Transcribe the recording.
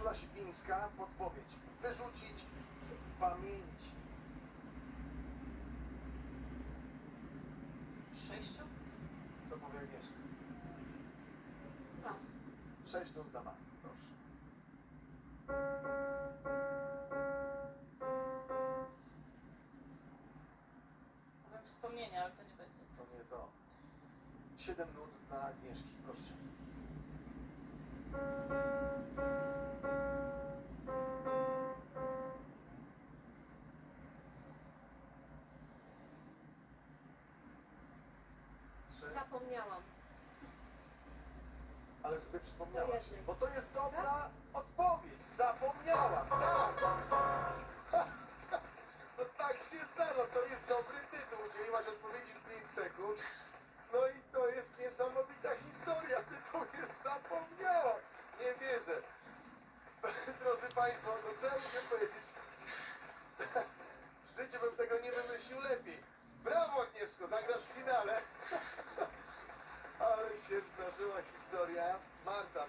Urszula Sipińska, podpowiedź. Wyrzucić z pamięci. Sześciu? Co powie Agnieszka? Pas. Sześć nut dla Marty, proszę. Powiem wspomnienia, ale to nie będzie. To nie to. Siedem nut dla Agnieszki, proszę. Zapomniałam. Ale sobie przypomniałaś. Jednej. Bo to jest dobra odpowiedź. Zapomniałam. Tak. No tak się zdarza. To jest dobry tytuł. Udzieliłaś odpowiedzi w 5 sekund. No i to jest niesamowita historia. Tytuł jest zapomniałam. Nie wierzę. Drodzy Państwo, no co ja mogę powiedzieć? historia. Marta. No.